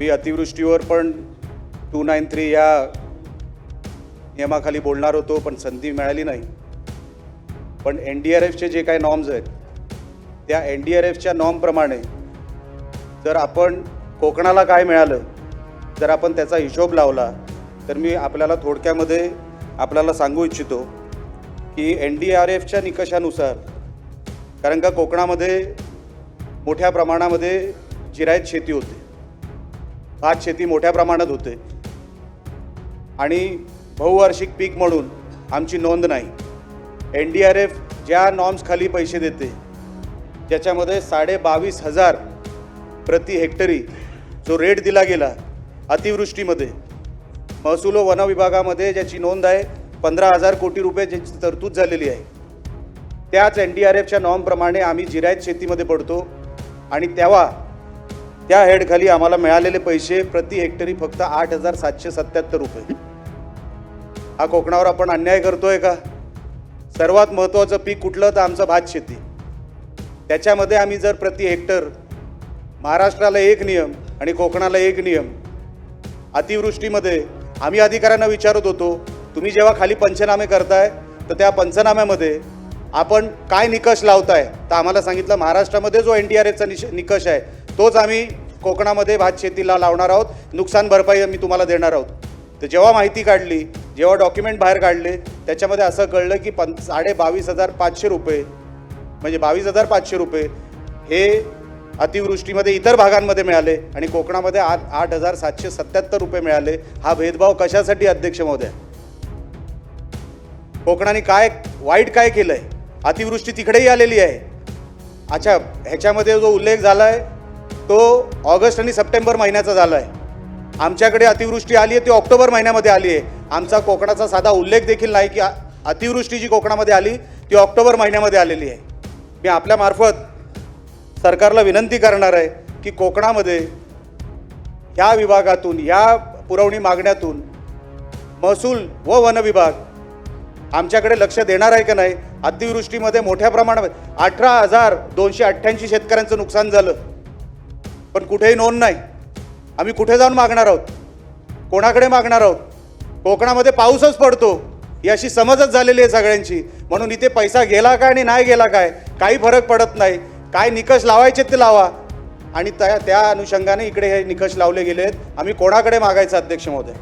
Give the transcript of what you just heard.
मी अतिवृष्टीवर पण to nine three या नियमाखाली बोलणार होतो पण संधी मिळाली नाही. पण एन डी आर एफचे जे काही नॉर्म्स आहेत त्या एन डी आर एफच्या नॉर्मप्रमाणे जर आपण कोकणाला काय मिळालं जर आपण त्याचा हिशोब लावला तर मी आपल्याला थोडक्यामध्ये आपल्याला सांगू इच्छितो की एन डी आर एफच्या निकषानुसार कारण का कोकणामध्ये मोठ्या प्रमाणामध्ये जिरायत शेती होते. भात शेती मोठ्या प्रमाणात होते. आणि बहुवार्षिक पीक म्हणून आमची नोंद नाही. एन डी आर एफ ज्या नॉर्म्सखाली पैसे देते ज्याच्यामध्ये साडे बावीस हजार प्रति हेक्टरी जो रेट दिला गेला अतिवृष्टीमध्ये महसूल व वन विभागामध्ये ज्याची नोंद आहे पंधरा हजार कोटी रुपये ज्याची तरतूद झालेली आहे. त्याच एन डी आर एफच्या नॉर्मप्रमाणे आम्ही जिरायत शेतीमध्ये पडतो आणि तेव्हा त्या हेडखाली आम्हाला मिळालेले पैसे प्रति हेक्टरी फक्त आठ हजार सातशे सत्याहत्तर रुपये. हा कोकणावर आपण अन्याय करतोय का? सर्वात महत्त्वाचं पीक कुठलं? तर आमचं भात शेती. त्याच्यामध्ये आम्ही जर प्रति हेक्टर महाराष्ट्राला एक नियम आणि कोकणाला एक नियम अतिवृष्टीमध्ये आम्ही अधिकाऱ्यांना विचारत होतो तुम्ही जेव्हा खाली पंचनामे करताय तर त्या पंचनाम्यामध्ये आपण काय निकष लावताय? तर आम्हाला सांगितलं महाराष्ट्रामध्ये जो एन डी आर एफचा निश निकष आहे तोच आम्ही कोकणामध्ये भात शेतीला लावणार आहोत. नुकसान भरपाई मी तुम्हाला देणार आहोत. तर जेव्हा माहिती काढली जेव्हा डॉक्युमेंट बाहेर काढले त्याच्यामध्ये असं कळलं की पं साडे बावीस हजार पाचशे रुपये म्हणजे बावीस हजार पाचशे रुपये हे अतिवृष्टीमध्ये इतर भागांमध्ये मिळाले आणि कोकणामध्ये आठ आठ हजार सातशे सत्याहत्तर रुपये मिळाले. हा भेदभाव कशासाठी अध्यक्ष महोदय? कोकणाने काय वाईट काय केलं आहे अतिवृष्टी तिकडेही आलेली आहे. अच्छा ह्याच्यामध्ये जो उल्लेख झाला आहे तो ऑगस्ट आणि सप्टेंबर महिन्याचा झाला आहे आमच्याकडे अतिवृष्टी आली आहे ती ऑक्टोबर महिन्यामध्ये आली आहे. आमचा कोकणाचा साधा उल्लेख देखील नाही की अतिवृष्टी जी कोकणामध्ये आली ती ऑक्टोबर महिन्यामध्ये आलेली आहे. मी आपल्यामार्फत सरकारला विनंती करणार आहे की कोकणामध्ये ह्या विभागातून या पुरवणी मागण्यातून महसूल व वन विभाग आमच्याकडे लक्ष देणार आहे का नाही? अतिवृष्टीमध्ये मोठ्या प्रमाणात अठरा हजार दोनशे अठ्ठ्याऐंशी शेतकऱ्यांचं नुकसान झालं. पण कुठेही नोंद नाही. आम्ही कुठे जाऊन मागणार आहोत? कोणाकडे मागणार आहोत? कोकणामध्ये पाऊसच पडतो. ही अशी समजच झालेली आहे सगळ्यांची. म्हणून इथे पैसा गेला काय आणि नाही गेला काय? काही फरक पडत नाही. काय निकष लावायचे ते लावा. आणि त्या त्या अनुषंगाने इकडे हे निकष लावले गेले आहेत. आम्ही कोणाकडे मागायचं अध्यक्ष महोदय?